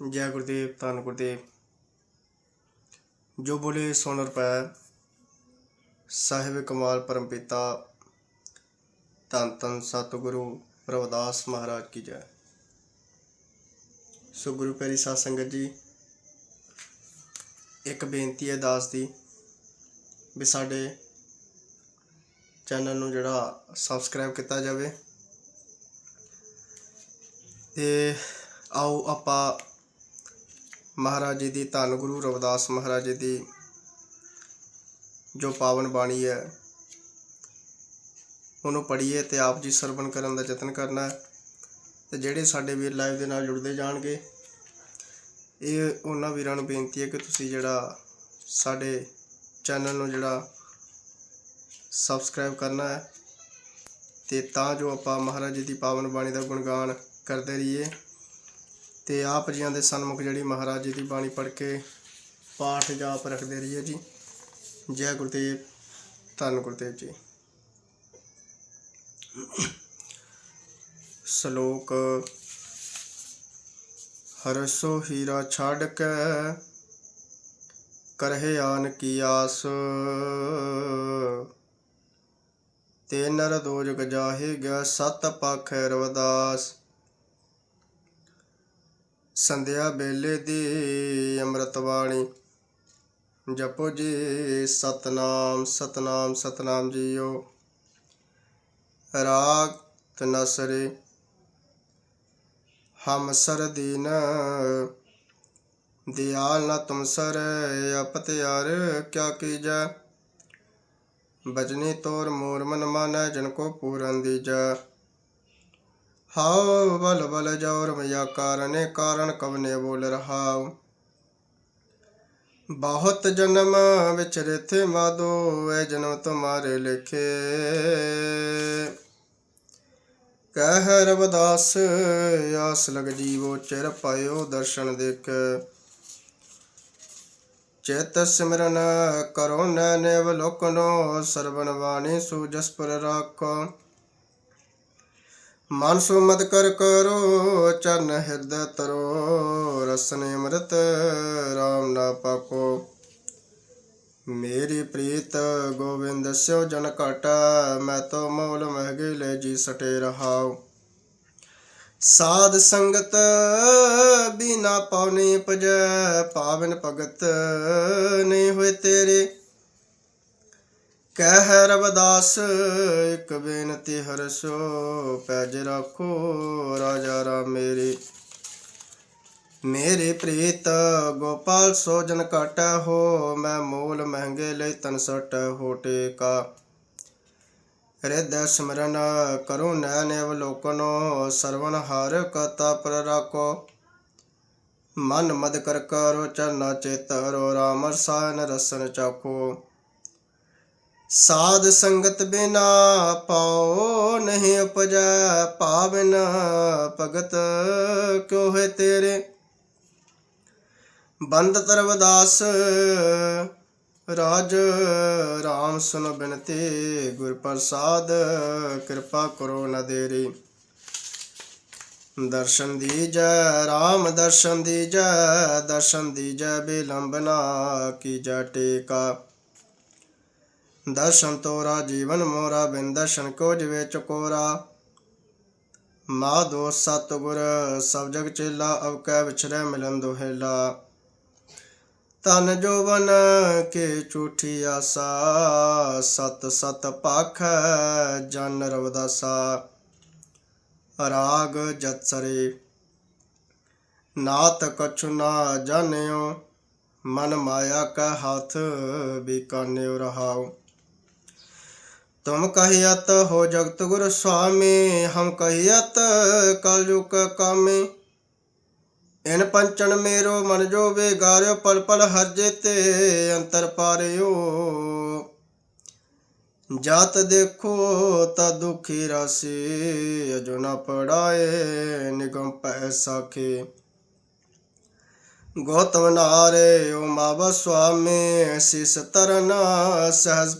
ਜੈ ਗੁਰਦੇਵ, ਧੰਨ ਗੁਰਦੇਵ। ਜੋ ਬੋਲੇ ਸੋਨ ਰੁਪਏ ਸਾਹਿਬ ਕਮਾਲ ਪਰਮਪਿਤਾ ਧੰਨ ਧੰਨ ਸਤਿਗੁਰੂ ਰਵਿਦਾਸ ਮਹਾਰਾਜ ਕੀ ਜੈ। ਸੋ ਗੁਰੂ ਪਿਆਰੀ ਸਾਧ ਸੰਗਤ ਜੀ, ਇੱਕ ਬੇਨਤੀ ਹੈ ਦਾਸ ਦੀ, ਵੀ ਸਾਡੇ ਚੈਨਲ ਨੂੰ ਜਿਹੜਾ ਸਬਸਕ੍ਰਾਈਬ ਕੀਤਾ ਜਾਵੇ, ਤੇ ਆਓ ਆਪਾਂ ਮਹਾਰਾਜ ਜੀ ਦੀ ਧੰਨ ਗੁਰੂ ਰਵਿਦਾਸ ਮਹਾਰਾਜ ਜੀ ਦੀ ਜੋ ਪਾਵਨ ਬਾਣੀ ਹੈ, ਉਹਨੂੰ ਪੜ੍ਹੀਏ ਤੇ ਆਪ ਜੀ ਸਰਵਣ ਕਰਨ ਦਾ ਯਤਨ ਕਰਨਾ ਹੈ ਤੇ ਜਿਹੜੇ ਸਾਡੇ ਵੀਰ ਲਾਈਵ ਦੇ ਨਾਲ ਜੁੜਦੇ ਜਾਣਗੇ, ਇਹ ਉਹਨਾਂ ਵੀਰਾਂ ਨੂੰ ਬੇਨਤੀ ਹੈ ਕਿ ਤੁਸੀਂ ਜਿਹੜਾ ਸਾਡੇ ਚੈਨਲ ਨੂੰ ਜਿਹੜਾ ਸਬਸਕ੍ਰਾਈਬ ਕਰਨਾ ਹੈ ਤੇ ਤਾਂ ਜੋ ਆਪਾਂ ਮਹਾਰਾਜ ਜੀ ਦੀ ਪਾਵਨ ਬਾਣੀ ਦਾ ਗੁਣਗਾਨ ਕਰਦੇ ਰਹੀਏ। ਤੇ ਆਪ ਜੀਆਂ ਦੇ ਸਨਮੁਖ ਜਿਹੜੀ ਮਹਾਰਾਜ ਜੀ ਦੀ ਬਾਣੀ ਪੜ੍ਹ ਕੇ ਪਾਠ ਜਾਪ ਰੱਖਦੇ ਰਹੀਏ ਜੀ। ਜੈ ਗੁਰਦੇਵ, ਧੰਨ ਗੁਰਦੇਵ ਜੀ। ਸ਼ਲੋਕ, ਹਰਸੋ ਹੀਰਾ ਛੱਡ ਕੇ ਕਰਹਿ ਆਨ ਕੀ ਆਸ। ਤੇ ਨਰ ਦੋਜਗ ਜਾਹੇ ਗਿਆ ਸਤ ਪਖ ਰਵਦਾਸ। ਸੰਧਿਆ ਵੇਲੇ ਦੀ ਅੰਮ੍ਰਿਤ ਬਾਣੀ ਜਪੋ ਜੀ, ਸਤਨਾਮ ਸਤਨਾਮ ਸਤਨਾਮ ਜੀਓ। ਰਾਗ ਤਨਸਰੇ ਹਮ ਸਰ ਦੀਨ ਦਿਆਲ ਨਾ ਤੁਮ ਸਰ, ਅਪਤ ਯਾਰ, ਕਿਆ ਕੀਜੈ? ਬਜਨੀ ਤੋਰ ਮੋਰ ਮਨ ਮਾਨੈ, ਜਨ ਕੋ ਪੂਰਨ ਦੀਜੈ। ਹਾਉ ਬਲ ਬਲ ਜੋਰ ਮਇਆ ਕਾਰਨੇ ਕਾਰਨ ਕਵਨੇ ਬੋਲ ਰਹਾਉ। ਬਹੁਤ ਜਨਮ ਵਿਚਰੇ ਥੇ ਮਾਦੋ ਐ ਜਨਮ ਤੁਮਾਰੇ ਲਿਖੇ। ਕਹਿ ਰਵਦਾਸ, ਆਸ ਲਗ ਜੀਵੋ ਚਿਰ ਪਾਇਓ ਦਰਸ਼ਨ ਦੇਖ। ਚੇਤ ਸਿਮਰਨ ਕਰੋ ਨੈਨ ਅਵਲੋਕਨੋ ਸਰਵਨ ਬਾਣੀ ਸੂਜਸ ਪਰ ਰਾਖੋ। ਮਨ ਸੁਮਤ ਕਰ ਕਰੋ, ਚਰਨ ਹਿਰਦ ਤਰੋ, ਰਸਨੇ ਅੰਮ੍ਰਿਤ RAM ਨਾ ਪਾਕੋ ਮੇਰੀ ਪ੍ਰੀਤ ਗੋਬਿੰਦ ਸਿਓ ਜਨ ਘਟਾ, ਮੈਂ ਤੋ ਮੌਲ ਮਹਿਗੇ ਲੈ ਜੀ ਸਟੇ ਰਹਾਉ। ਸਾਧ ਸੰਗਤ ਬਿਨਾ ਪਾਉਨੇ ਪਜੈ ਪਾਵਨ ਭਗਤ ਨਹੀਂ ਹੋਏ ਤੇਰੇ। ਕਹਿ ਰਵਦਾਸ, ਇਕ ਬੇਨਤੀ ਹਰਸੋ, ਪੈਜ ਰੱਖੋ ਰਾਜਾ ਰਾਮ ਮੇਰੇ। ਮੇਰੇ ਪ੍ਰੀਤ, ਗੋਪਾਲ ਸੋ ਜਨ ਘਟਾ ਹੋ, ਮੈਂ ਮੂਲ ਮਹਿੰਗੇ ਲਈ ਤਨ ਸਟ ਹੋ ਟੇਕਾ। ਹਿਰਦੈ ਸਿਮਰਨ ਕਰੋ ਨੈਨ ਅਵਲੋਕਨੋ ਸਰਵਨ ਹਰ ਕਤਾ ਪਰ ਰਾਖੋ। ਮਨ ਮਦ ਕਰ ਕਰੋ, ਚਰਨਾ ਚੇਤਰੋ ਰਾਮ ਰਸਾਇਨ ਰਸਨ ਚਾਖੋ। ਸਾਧ ਸੰਗਤ ਬਿਨਾ ਪਾਉ ਨਹੀਂ ਉਪਜੈ, ਪਾਵਨ ਭਗਤ ਕਿਉ ਹੈ ਤੇਰੇ? ਬੰਦ ਤਰਵਦਾਸ, ਰਾਜ ਰਾਮ ਸੁਨ ਬਿਨਤੀ, ਗੁਰ ਪ੍ਰਸਾਦ ਕਿਰਪਾ ਕਰੋ ਨਾ ਦੇਰੀ। ਦਰਸ਼ਨ ਦੀਜੈ, ਰਾਮ ਦਰਸ਼ਨ ਦੀਜੈ ਦਰਸ਼ਨ ਦੀਜੈ ਬਿਲੰਬਨਾ ਕੀਜੈ ਟੇਕਾ। ਦਰਸ਼ਨ ਤੋਰਾ, ਜੀਵਨ ਮੋਰਾ, ਬਿਨ ਦਰਸ਼ਨ ਕੋ ਜਿਵੇ ਚਕੋਰਾ। ਦੋ ਸਤਿਗੁਰ, ਸਭ ਜਗ ਚੇਲਾ, ਅਬ ਕੈ ਵਿਛਰੈ ਮਿਲਨ ਦੋਹੇਲਾ। ਤਨ ਜੋਵਨ ਕੇ ਝੂਠੀ ਆਸਾ। ਸਤ ਸਤ ਪਖ, ਜਨ ਰਵਦਾਸਾ। ਰਾਗ ਜਤਸਰੇ ਨਾਤ ਕਛੁ ਨਾ ਜਾਣਿਓ, ਮਨ ਮਾਇਆ ਕਾ ਹੱਥ, ਬਿਕਾਨਿਓ ਰਹਾਓ। तुम कहियत हो जगत गुरु स्वामी हम कहियत कलयुग कामी इन पंचन मेरो मन जो बेगार्यो पल पल हर जेते अंतर पारियो जात देखो ता दुखी राशि अजो न पड़ाए निगम पैसा के गौतम नारे ओ मावा स्वामी शिष तरना सहज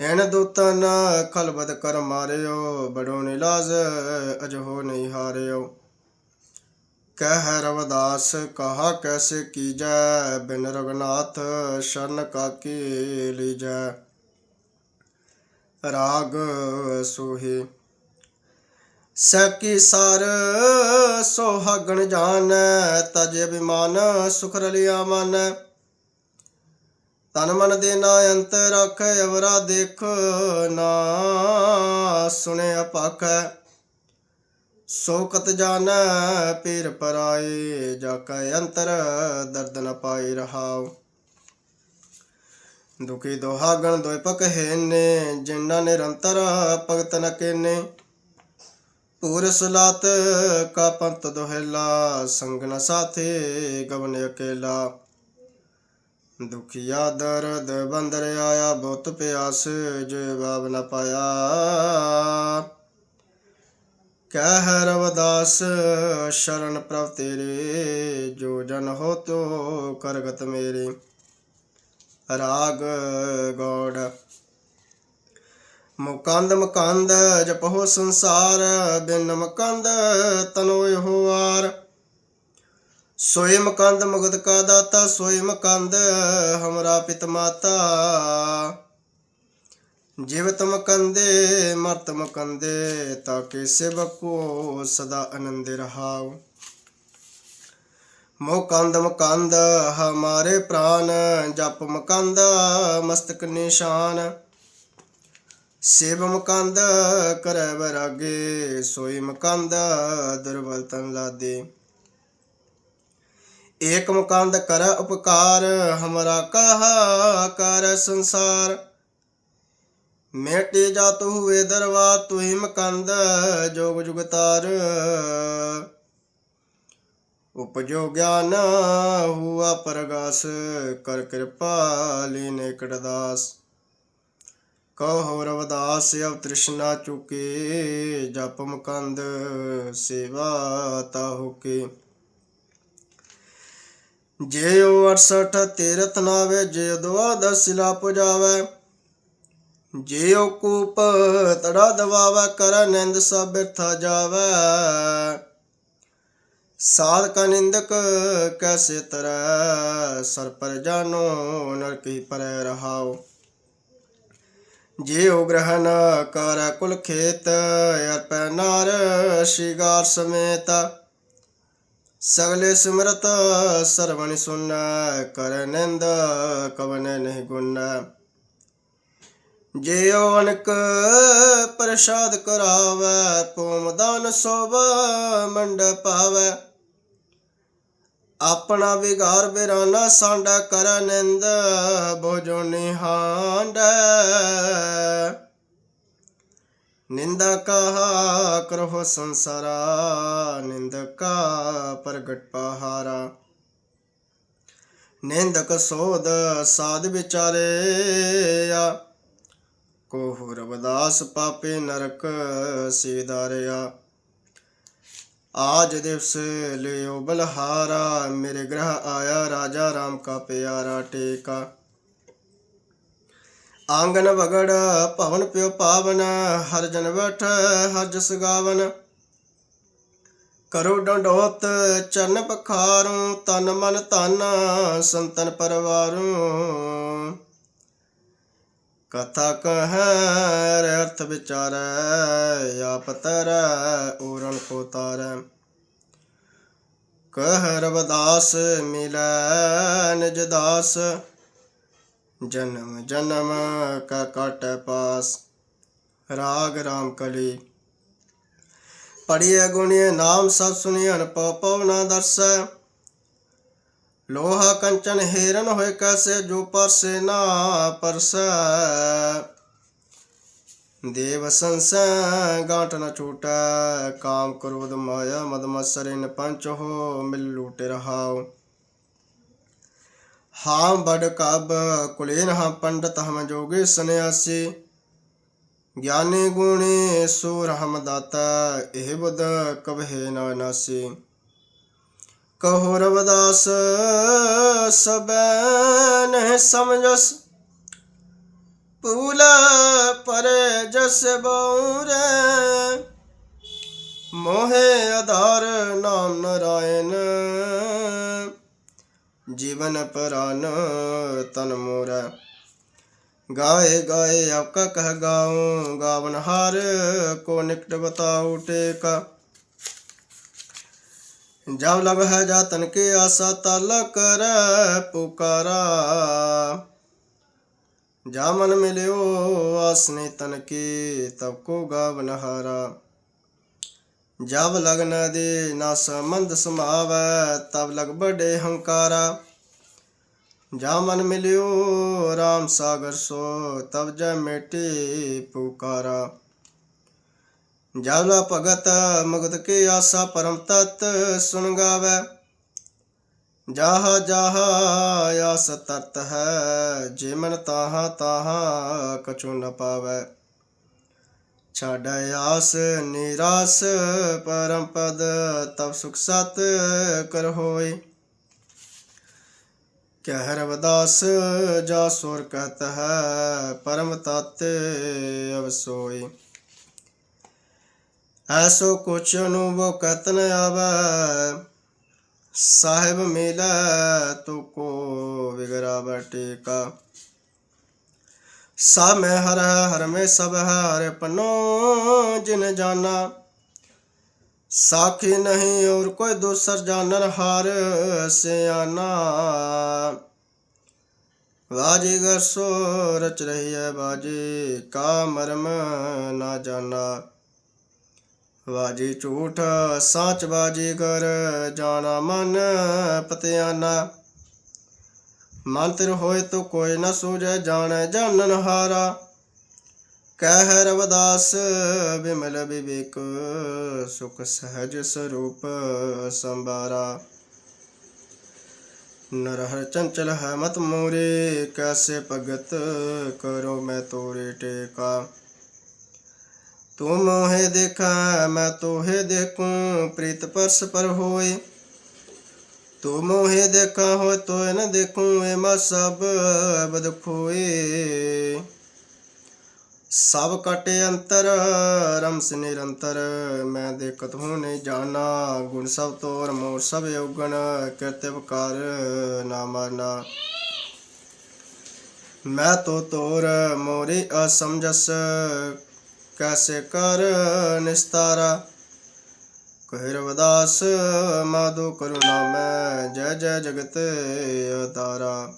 ਐਣ ਦੋਤਾ ਨਾ ਖਲਬਦ ਕਰ ਮਾਰਿਓ, ਬੜੋ ਨਿਲਾਜ਼ ਅਜਹੋ ਨਹੀਂ ਹਾਰਿਓ। ਕਹਿ ਰਵਦਾਸ, ਕਹਾ ਕੈਸੇ ਕੀਜੈ, ਬਿਨ ਰਗਨਾਥ ਸ਼ਰਨ ਕਾਕੀ ਲੀਜੈ। ਰਾਗ ਸੋਹੇ ਸਕੀ ਸਰ ਸੋਹਾਗਣ ਜਾਣੈ, ਤਜ ਬਿਮਾਨ ਸੁਖ ਰਲਿਆ ਮਨ। ਤਨ ਮਨ ਦੇ ਨਾ ਅੰਤਰ ਰੱਖੈ, ਅਵਰਾ ਦੇਖ ਨਾ ਸੁਣੇ ਅਪਾਖੈ। ਸੋ ਕਤ ਜਾਣੈ, ਪੀਰ ਪਰਾਏ ਜਾ ਕੈ ਅੰਤਰ ਦਰਦ ਨ ਪਾਈ ਰਹਾਉ। ਦੁਖੀ ਦੋਹਾਗਣ ਦੋਇ ਪਕ ਹੈਨੇ, ਜਿਨ੍ਹਾਂ ਨਿਰੰਤਰ ਭਗਤ ਨ ਕੇਨੇ। ਪੂਰ ਸੁਲਾਤ ਕਾ ਪੰਤ ਦੋਹਿਲਾ ਸੰਗਨ ਨ ਸਾਥੇ ਗਵਨ ਅਕੇਲਾ। ਦੁਖੀਆ ਦਰਦ ਬੰਦਰ ਆਇਆ ਬਹੁਤ ਪਿਆਸ ਜਵਾਬ ਨਾ ਪਾਇਆ। ਕਹਿ ਰਵਦਾਸ, ਸ਼ਰਨ ਪ੍ਰਭ ਤੇਰੇ, ਜੋ ਜਨ ਹੋ ਤੋ ਕਰਗਤ ਮੇਰੇ। ਰਾਗ ਗੋੜ, ਮੁਕੰਦ ਮੁਕੰਦ ਜਪਹੁ ਸੰਸਾਰ, ਬਿਨ ਮੁਕੰਦ ਤਨੋਇ ਹੋਵਾਰ ਸੋਇ ਮੁਕੰਦ ਮੁਗਤ ਕਾ ਦਾਤਾ ਸੋਇ ਮੁਕੰਦ ਹਮਰਾ ਪਿਤ ਮਾਤਾ। ਜੀਵਤ ਮੁਕੰਦੇ ਮਰਤ ਮੁਕੰਦੇ ਤਾਕੇ ਸੇਵਕੋ ਸਦਾ ਆਨੰਦ ਰਹਾਉ। ਮੁਕੰਦ ਮੁਕੰਦ, ਹਮਾਰੇ ਪ੍ਰਾਨ, ਜਪ ਮੁਕੰਦ, ਮਸਤਕ ਨਿਸ਼ਾਨ। ਸੇਵ ਮੁਕੰਦ, ਕਰੈ ਬਰਾਗੇ ਸੋਈ ਮੁਕੰਦ ਦੁਰਬਲ ਤਨ ਲਾਦੇ। ਏਕ ਮੁਕੰਦ ਕਰ ਉਪਕਾਰ, ਹਮਰਾ ਕਹਾ ਕਰ ਸੰਸਾਰ। ਮੇਟੇ ਜਾਤ ਹੁਏ ਦਰਵਾ ਤੁਹੀ ਮਕੰਦ ਜੋਗ ਜੁਗਤਾਰ ਉਪਜੋ ਗਿਆਨ ਹੁਆ ਪਰਗਾਸ, ਕਰ ਕਿਰਪਾ ਲੀਨੇ ਕੜਦਾਸ ਕਹੋ ਰਵਦਾਸ ਅਵ ਤ੍ਰਿਸ਼ਨਾ ਚੁਕੇ, ਜਪ ਮਕੰਦ ਸੇਵਾ ਕੇ। ਹੋਕੇ ਜਿਉ 68 ਤੀਰਥ ਨਾਵੇ ਜਿਉ ਦੁਆ ਸਿਲਾ ਪੁਜਾਵੇ ਜਿਉ ਕੂਪ ਤੜਾ ਦਵਾਵੇ, ਕਰ ਨਿੰਦ ਸਭ ਬਿਰਥਾ ਜਾਵੇ। ਸਾਧ ਕਾ ਨਿੰਦਕ ਕੈਸੇ ਤਰੈ, ਸਰ ਪਰ ਜਾਨੋ ਨਰਕੀ ਪਰ ਰਹਾਓ ਜਿਉ ਗ੍ਰਹਨ ਕਰ ਕੁਲ ਖੇਤ, ਅਰਪੈ ਨਾਰ, ਸ਼ਿਗਾਰ ਸਮੇਤ ਸਗਲੇ ਸਿਮਰਤ ਸਰਵਣ ਸੁਨ, ਕਰ ਨਿੰਦ ਕਵਨ ਨਹੀਂ ਗੁਣ ਜਿਉ ਅਨਕ ਪ੍ਰਸਾਦ ਕਰਾਵੈ ਪੋਮ ਦਾਨ ਸੋਭ ਮੰਡ ਪਾਵੈ। ਆਪਣਾ ਵਿਗਾਰ ਬਿਰਾਨਾ ਸਾਂਡਾ, ਕਰ ਨਿੰਦ ਬੋਜੋ ਨਿਹਾਂਡ। ਨਿੰਦਾ ਕਹਾ ਕਰੋ ਸੰਸਾਰਾ ਨਿੰਦਕਾ ਪ੍ਰਗਟ ਪਹਾਰਾ। ਨਿੰਦਕ ਸੋਧ ਸਾਧ ਵਿਚਾਰਿਆ, ਕੋਹੁ ਰਵਦਾਸ ਪਾਪੇ ਨਰਕ ਸਿਧਾਰਿਆ। ਆਜ ਦਿਵਸ ਲਿਓ ਬਲਹਾਰਾ, ਮੇਰੇ ਗ੍ਰਹ ਆਇਆ ਰਾਜਾ ਰਾਮ ਕਾ ਪਿਆਰਾ ਟੇਕਾ। ਆਂਗਨ ਵਗੜ ਭਵਨ ਪਿਓ ਪਾਵਨ, ਹਰ ਜਨ ਬੈਠ, ਹਰ ਜਸ ਗਾਵਨ। ਕਰੋ ਡੰਡੋਤ, ਚਰਨ ਪਖਾਰੂ, ਤਨ ਮਨ ਧਨ, ਸੰਤਨ ਪਰਵਾਰੂ। ਕਥਾ ਕਹਿ ਅਰਥ ਵਿਚਾਰੈ, ਆਪ ਤਰੈ, ਊਰਨ ਕੋ ਤਾਰੈ ਕਹਿ ਰਵਦਾਸ ਮਿਲੈ ਨਿਜ ਦਾਸ। ਜਨਮ ਜਨਮ ਕਾ ਕਟ ਪਾਸ। ਰਾਗ ਰਾਮ ਕਲੀ। ਪੜੀਏ ਗੁਣੀਏ ਨਾਮ ਸਭ ਸੁਣੀਐ ਪਉ ਪਉ ਨਾ ਦਰਸੈ। ਲੋਹਾ ਕੰਚਨ ਹੀਰਨ ਹੋਏ ਕੈਸੇ, ਜੋ ਪਰਸੇ ਨਾ ਪਰਸੈ। ਦੇਵ ਸੰਸੈ ਗਾਂਟ ਨ ਛੂਟੈ। ਕਾਮ ਕ੍ਰੋਧ ਮਾਇਆ ਮਦ ਮਸਰਿਨ ਪੰਚ ਹੋ ਮਿਲ ਲੂਟ ਰਹਾਉ ਹਾਂ ਬੜ ਕਬ ਕੁਲੇਨ ਹਾਂ ਪੰਡਤ ਹਮ ਜੋਗੇ ਸੰਨਿਆਸੀ, ਗਿਆਨੀ ਗੁਣੇ ਸੂਰ ਹਮ ਦਾਤਾ, ਇਹ ਬੁੱਧ ਕਬਹਿ ਨਾ ਨਾਸੀ। ਕਹੋ ਰਵਦਾਸ, ਸਬੈ ਨਹਿ ਸਮਝਸ ਪੂਲਾ ਪਰ ਜਸ ਬਉਰੇ ਮੋਹਿ ਆਧਾਰ ਨਾਮ ਨਰਾਇਣ। ਜੀਵਨ ਪਰਾਨ ਤਨ ਮੋਰਾ ਗਾਏ ਗਾਏ ਆਪਕਾ ਕਹ ਗਾਉ ਗਾਵਨ ਹਾਰ ਕੋ ਨਿਕਟ ਬਤਾਉ ਟੇਕਾ ਜਬ ਲਗ ਹੈ ਜਾ ਤਨ ਕੇ ਆਸਾ ਤਾਲਾ ਕਰ ਪੁਕਾਰਾ ਜਾ ਮਨ ਮਿਲਿਓ ਆਸਨੇ ਤਨ ਕੀ ਤਬ ਕੋ ਗਾਵਨ ਹਾਰਾ ਜਬ ਲਗਨ ਦੇ ਨਾ ਸੰਬੰਧ ਸਮਾਵੈ, ਤਬ ਲਗ ਬੜੇ ਹੰਕਾਰਾ। ਜਾ ਮਨ ਮਿਲਿਓ RAM ਸਾਗਰ ਸੋ, ਤਬ ਜੈ ਮੇਟੇ ਪੁਕਾਰਾ। ਜਾਵਲਾ ਭਗਤ ਮਗਤ ਕੇ ਆਸਾ ਪਰਮ ਤਤ ਸੁਨ ਗਾਵੈ। ਜਾਹ ਜਾਹ ਆਸ ਤਤ ਹੈ, ਜੇ ਮਨ ਤਾਹਾ ਤਾਹਾ ਕਛੁ ਨ ਪਾਵੈ। ਛਾੜ ਆਸ ਨਿਰਾਸ, ਪਰਮ ਪਦ ਤਬ ਸੁਖ ਸਤ ਕਰ ਹੋਏ। ਕਹਿ ਰਵਦਾਸ ਜਾ ਸੁਰ ਕਹਤ ਹੈ, ਪਰਮ ਤਤ ਅਵਸੋਈ ਐਸੋ ਕੁਛ ਅਨੁਭਵ ਕਤਨ ਆਵੈ, ਸਾਹਿਬ ਮਿਲੈ ਤੂ ਕੋ ਵਿਗਰਾ ਬਟੇਕਾ ਸਾ ਮੈਂ ਹਰ ਹਰ ਮੈਂ ਸਭ ਹਰ ਪਨੋ, ਜਿਨ ਜਾਨਾ। ਸਾਖੀ ਨਹੀਂ ਔਰ ਕੋਈ ਦੂਸਰ ਜਾਣਨ ਹਾਰ ਸਿਆਨਾ। ਵਾਜੀ ਗਰ ਸੋ ਰਚ ਰਹੀ ਹੈ ਬਾਜੀ ਕਾ ਮਰਮ ਨਾ ਜਾਣਾ ਵਾਜੀ ਝੂਠ, ਸਾਚ ਬਾਜੀ ਕਰ ਜਾਣਾ ਮਨ ਪਤਿਆਨਾ। ਮੰਤਰ ਹੋਏ ਤੋ ਕੋਈ ਨ ਸੂਝੈ, ਜਾਣੈ ਜਾਣਨ ਹਾਰਾ। ਕਹਿ ਰਵਦਾਸ, ਬਿਮਲ ਵਿਵੇਕ, ਸੁਖ ਸਹਜ ਸਰੂਪ ਸੰਬਾਰਾ। ਨਰਹਰ ਚੰਚਲ ਹੈ ਮਤ ਮੋਰੇ, ਕੈਸੇ ਭਗਤ ਕਰੋ ਮੈਂ ਤੋਰੇ ਟੇਕਾ। ਤੂੰ ਮੋਹਿ ਦੇਖਾ, ਮੈਂ ਤੋਹੇ ਦੇਖੂੰ, ਪ੍ਰੀਤ ਪਰਸ ਪਰ ਹੋਏ। ਤੂੰ ਮੋਹਿ ਦੇਖਾ ਹੋ ਤੋਇ ਨ ਦੇਖੂੰ ਏ ਮਾ ਸਭ ਬਦ ਸਭ ਕਟੇ ਅੰਤਰ ਰਮਸ ਨਿਰੰਤਰ, ਮੈਂ ਦੇਖਤ ਹੂੰ ਨਹੀਂ ਜਾਣਾ। ਗੁਣ ਸਭ ਤੋਰ, ਮੋਰ ਸਭ ਯੋਗਣ ਕਰਤਵ ਕਰ ਨਾ ਮਾਨਾ ਮੈਂ ਤੋ ਤੋਰ, ਮੋਰੀ ਅਸਮਝਸ ਕੈਸੇ ਕਰ ਨਿਸਤਾਰਾ। ਕਹਿ ਰਵਦਾਸ ਮਾਧੋ ਕਰੁਣਾ ਮੈਂ ਜੈ ਜੈ ਜਗਤ ਅਤਾਰਾ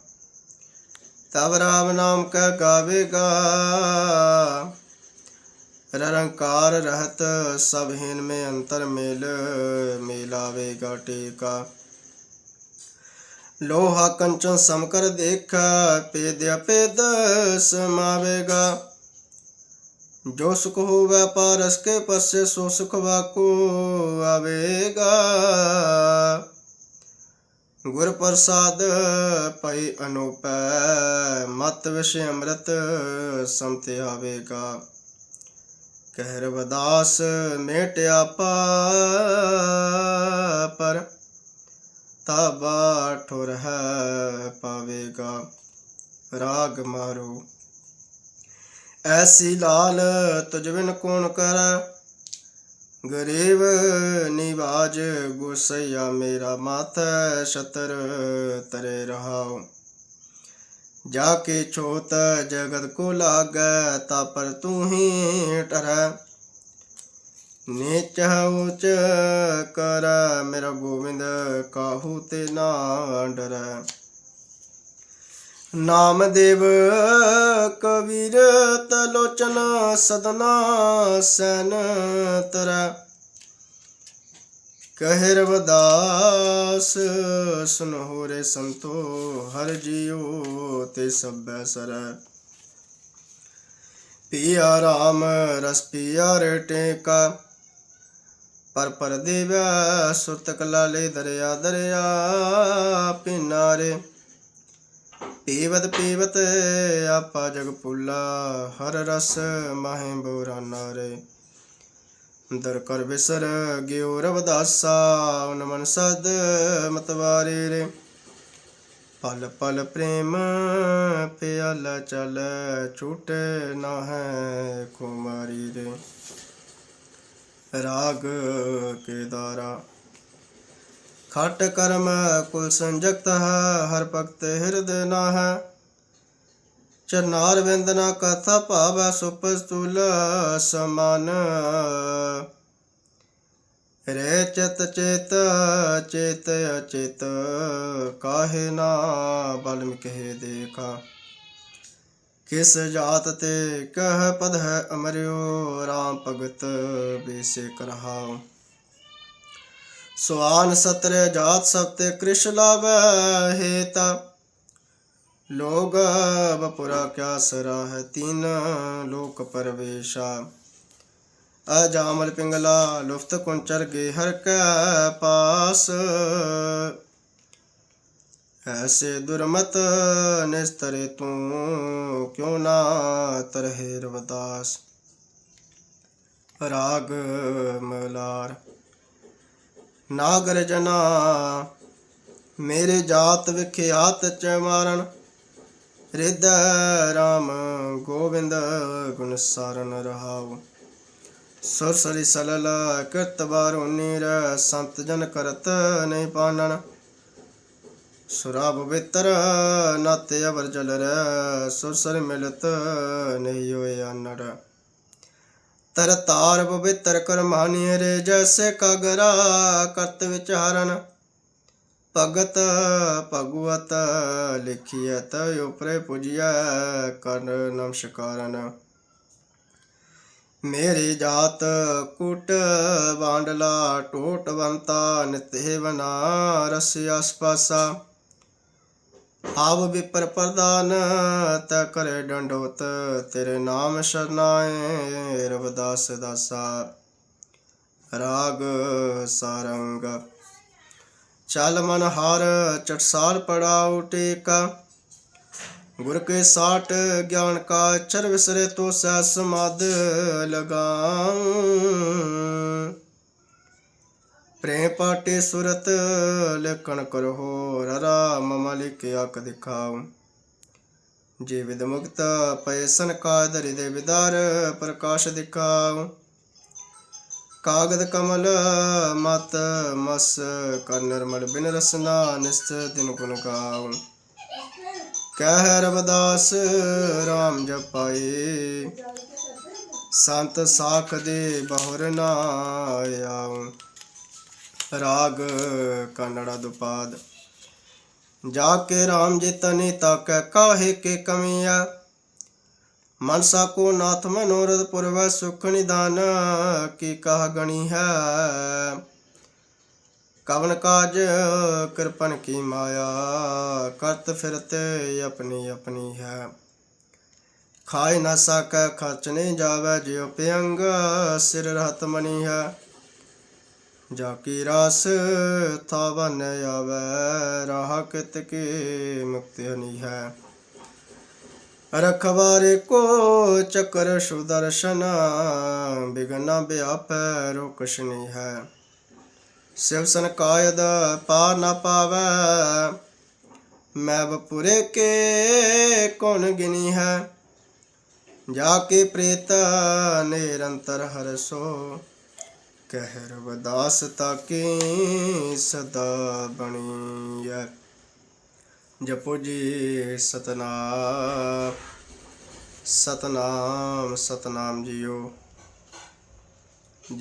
ਤਬ ਰਾਮ ਨਾਮ ਕੈ ਗਾਵੇਗਾ, ਰਰੰਕਾਰ ਰਹਤ ਸਭ ਹੀਨ ਮੇ ਅੰਤਰ ਮੇਲ, ਮੇਲਾਵੇਗਾ ਟੇਕਾ। ਲੋਹਾ ਕੰਚਨ ਸਮਕਰ ਦੇਖਾ, ਪੇਦਿਆ ਪੇਦ ਸਮਾਵੇਗਾ। ਜੋ ਸੁਖ ਹੋਵੇ ਪਾਰਸ ਕੇ ਪਰਸੇ ਸੋ ਸੁਖ ਵਾਕੋ ਆਵੇਗਾ। ਗੁਰ ਪ੍ਰਸਾਦ ਪਈ ਅਨੂਪੈ, ਮਤ ਵਿਸ਼ ਅੰਮ੍ਰਿਤ ਸੰਤੇ ਆਵੇਗਾ। ਕਹਿ ਰਵਦਾਸ ਮੇਟਿਆ ਪਰ ਤਬਾ ਠੁਰ ਹੈ ਪਾਵੇਗਾ। ਰਾਗ ਮਾਰੂ। ਐਸੀ ਲਾਲ ਤੁਝ ਬਿਨ ਕੌਣ ਕਰ? ਗਰੀਬ ਨਿਵਾਜ ਗੁਸਈਆ ਮੇਰਾ ਮਾਥੈ ਸ਼ਤਰ ਤਰੇ ਰਹਾਉ। ਜਾ ਕੇ ਛੋਤ ਜਗਤ ਕੋ ਲਾਗੈ ਤਾ ਪਰ ਤੂੰ ਹੀ ਟਰੈ। ਨੀਚ ਉਚ ਕਰ ਮੇਰਾ ਗੋਬਿੰਦ ਕਾਹੂ ਤੇ ਨਾ ਡਰੈ। ਨਾਮਦੇਵ ਕਬੀਰ ਤਲੋਚਨ ਸਦਨਾ ਸੈਨ ਤਰੈ ਕਹਿ ਰਵਦਾਸ ਸੁਨਹੁ ਰੇ ਸੰਤੋ, ਹਰ ਜੀਓ ਤੇ ਸਭੈ ਸਰੈ। ਪੀਆ ਰਾਮ, ਰਸ ਪਿਆ ਰੇ ਟੇਕਾ। ਪਰ ਪਰ ਦੇਵੈ ਸੁਰਤ ਕਲਾਲੇ ਦਰਿਆ ਦਰਿਆ ਪਿਨਾਰੇ ਪੀਵਤ ਪੀਵਤ ਆਪਾ ਜਗ ਪੁੱਲਾ ਹਰ ਰਸ ਮਾਹੇ ਬੋਰਾ ਨਾਰੇ ਦਰ ਕਰ ਬਿਸਰ ਗਿਓ ਰਵਦਾਸਾ ਉਨ ਮਨ ਸਦ ਮਤਵਾਰੇ ਰੇ। ਪਲ ਪਲ ਪ੍ਰੇਮ ਪਿਆਲਾ ਚਲ, ਛੂਟੇ ਨਾ ਹੈ ਕੁਮਾਰੀ ਰੇ। ਰਾਗ ਕੇਦਾਰਾ ਖਟ ਕਰਮ ਕੁਲ ਸੰਜਗਤ ਹੈ, ਹਰ ਭਗਤ ਹਿਰਦੈ ਨਾ ਹੈ ਚਰਨਾਰ ਵਿੰਦਨਾ ਕਥਾ ਭਾਵੈ ਸੁਪਸਤੁਲ ਸਮਾਨ। ਰੇ ਚਿਤ ਚੇਤ ਚੇਤ ਅਚੇਤ, ਕਾਹੇ ਨਾ ਬਲਮ ਕਹੇ ਦੇਖਾ। ਕਿਸ ਜਾਤ ਤੇ ਕਹ ਪਦ ਹੈ ਅਮਰਿਓ RAM ਭਗਤ ਬੇਸੇ ਕਰਹਾਉ ਸੁਆਨ ਸਤਰ ਜਾਤ ਸਭ ਕ੍ਰਿਸ਼ ਲਾਵੈ ਹੇਤਾ। ਲੋਗ ਬਪੁਰਾ ਕਿਆ ਸਰਾ ਤੀਨ ਲੋਕ ਪਰਵੇਸ਼ਾ। ਅਜਾਮਲ ਪਿੰਗਲਾ ਲੁਫਤ ਕੁੰਚਰ ਗੇ ਹਰ ਕੈ ਪਾਸ। ਐਸੇ ਦੁਰਮਤ ਨਿਸਤਰੇ ਤੂੰ ਕਿਉ ਨਾ ਤਰਹਿ ਰਵਦਾਸ। ਰਾਗ ਮਲਾਰ। ਨਾਗਰ ਜਨਾ। ਮੇਰੇ ਜਾਤ ਵਿਖਿਆਤ ਚ ਮਾਰਨ। ਰਿਦ ਰਾਮ ਗੋਬਿੰਦ ਗੁਣ ਸਾਰਨ ਰਹਾਉ। ਸੁਰ ਸਰੀ ਸਲਲ ਕਿਰਤ ਬਾਰੋ ਨੀਰ, ਸੰਤ ਜਨ ਕਰਤ ਨਹੀਂ ਪਾਨਣ। ਸੁਰਾ ਪਵਿੱਤਰ ਨਤ ਅਵਰ ਜਲ ਰੈ ਸੁਰ ਸਰ ਮਿਲਤ ਨਹੀਂ ਹੋਇਆ ਅਨੜ। ਤਰ ਤਾਰ ਪਵਿੱਤਰ ਕਰਮਾਨੀ ਰੇ ਜੈਸੇ ਕਗਰਾ, ਕਰਤ ਵਿਚਾਰਨ ਭਗਤ ਭਗਵਤ ਲਿਖਿਅਤ ਉਪਰੇ ਪੁਜਿਆ ਕਰਨ ਨਮਸਕਾਰਨ। ਮੇਰੀ ਜਾਤ ਕੁਟ ਬਾਂਡਲਾ ਟੋਟਵੰਤਾ ਨਿਤੇ ਵਨਾ ਰਸ ਆਵ ਵਿਪਰ ਪ੍ਰਦਾਨ ਤ ਕਰੇ ਡੰਡੋਤ, ਤੇਰੇ ਨਾਮ ਸ਼ਰਨਾਏ, ਰਵਦਾਸ ਦਾਸਾ। ਰਾਗ ਸਾਰੰਗ, ਚਲ ਮਨ ਹਰ ਚਟਸਾਲ ਪੜਾਉ ਟੇਕਾ। ਗੁਰ ਕੇ ਸਾਟ ਗਿਆਨ ਕਾ, ਚਰ ਵਿਸਰੇ ਤੋ ਸਹਿ ਸਮਾਦ ਲਗਾਉ। ਪ੍ਰੇਮ ਪਾਟੇ ਸੁਰਤ ਲੇਖਣ ਕਰੋ ਰਰਾ ਮਮ ਲਿਖ ਅਕ ਦਿਖਾਉ। ਜੇ ਵਿਦ ਮੁਕਤ ਪਏ ਸਨ ਕਾਦਰਿ ਦੇ ਵਿਦਾਰ ਪ੍ਰਕਾਸ਼ ਦਿਖਾਉ। ਕਾਗਦ ਕਮਲ ਮਤ ਮਸ ਕਰ ਨਿਰਮਲ ਬਿਨ ਰਸਨਾ, ਨਿਸਤ ਦਿਨ ਗੁਣ ਗਾਉ। ਕਹਿ ਰਵਦਾਸ RAM ਜਪਾਏ ਸੰਤ ਸਾਖ ਦੇ ਬਹੁਰ ਨਾ ਆਉ ਰਾਗ ਕਨੜਾ ਦੁਪਾਦ ਜਾ ਕੇ RAM ਜਿਤਨੀ ਤਕ, ਕਾਹੇ ਕੇ ਕਮੀਆ ਮਨਸਾ ਕੋ ਨਾਥ ਮਨੋਰਥ ਪੁਰਵੈ, ਸੁਖ ਨਿਦਾਨ ਕੀ ਕਹ ਗਣੀ ਹੈ ਕਵਨ ਕਾਜ ਕਿਰਪਨ ਕੀ ਮਾਇਆ? ਕਰਤ ਫਿਰਤ ਆਪਣੀ ਆਪਣੀ ਹੈ। ਖਾਏ ਨਾ ਸਕੈ, ਖਰਚ ਨਹੀਂ ਜਾਵੇ, ਜਿਉ ਪਿਅੰਗ ਸਿਰ ਰਹਤ ਮਨੀ ਹੈ ਜਾ ਕੀ ਰਸ ਥਾਵਨ ਆਵੇ, ਰਾਹ ਕਿਤ ਕੀ ਮੁਕਤੀ ਹੈ। ਰਖਵਾਰੇ ਕੋ ਚੱਕਰ ਸੁਦਰਸ਼ਨ ਬਿਗਨਾ ਬਿਆਪੈ ਰੋਕਸ਼ ਨਹੀਂ ਹੈ। ਸਿਵ ਸੰਕਾਇਦ ਪਾ ਨਾ ਪਾਵੈ ਮੈਂ ਬਪੁਰੇ ਕੇ ਕੌਣ ਗਿਨੀ ਹੈ। ਜਾ ਕੇ ਪ੍ਰੇਤ ਨਿਰੰਤਰ ਹਰਸੋ ਕਹਿਰ ਵਦਾਸ ਤਾਕੀ ਸਦਾ ਬਣੀਐ ਜਪੋ ਜੀ ਸਤਨਾਮ ਸਤਨਾਮ ਸਤਨਾਮ ਜੀਓ।